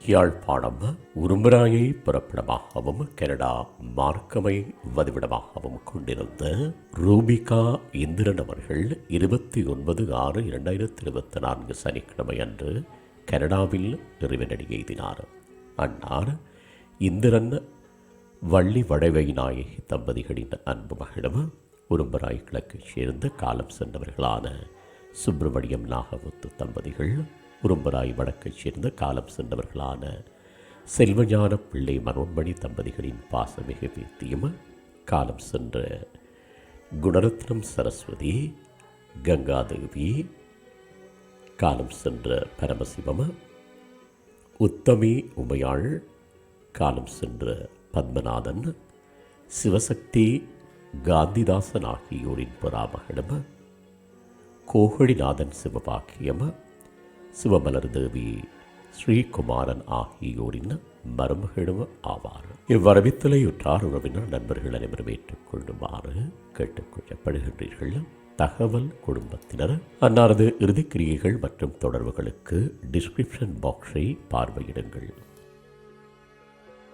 Yazhpanam உரும்பராயை புறப்படமாகவும் Canada மார்க்கமை வதிவிடமாகவும் கொண்டிருந்த ரூபிகா இந்திரன் அவர்கள் இருபத்தி ஒன்பது ஆறு இரண்டாயிரத்தி இருபத்தி நான்கு சனிக்கிழமை அன்று கனடாவில் இறைவனடி எய்தினார். அன்னார் இந்திரன் வள்ளி வடவை நாயகி தம்பதிகளின் அன்பு மகளும் உரும்பராய் கிழக்கைச் சேர்ந்த காலம் சென்றவர்களான சுப்பிரமணியம் நாகமுத்து தம்பதிகள் உரும்பராய் வடக்கைச் சேர்ந்த காலம் சென்றவர்களான செல்வஞான பிள்ளை மனோன்மணி தம்பதிகளின் பாசமிகு பேத்தியும் காலம் சென்ற குணரத்னம் சரஸ்வதி கங்காதேவி காலம் சென்ற பரமசிவம் உத்தமி உமையாள் காலம் சென்ற பத்மநாதன் சிவசக்தி காந்திதாசன் ஆகியோரின் புறாமகளும் கோகழிநாதன் சிவபாக்கியம் சிவமலர் தேவி ஸ்ரீகுமாரன் ஆகியோரின் மருமகளும் ஆவார். இவ்வரவித்தலையுற்றார் உறவினர் நண்பர்கள் அனைவரும் ஏற்றுக்கொள்ளுமாறு கேட்டுக்கொள்ளப்படுகின்றீர்கள். தகவல் குடும்பத்தினர் அன்னாரது இறுதிக்கிரியைகள் மற்றும் தொடர்புகளுக்கு டிஸ்கிரிப்ஷன் பாக்ஸை பார்வையிடுங்கள்.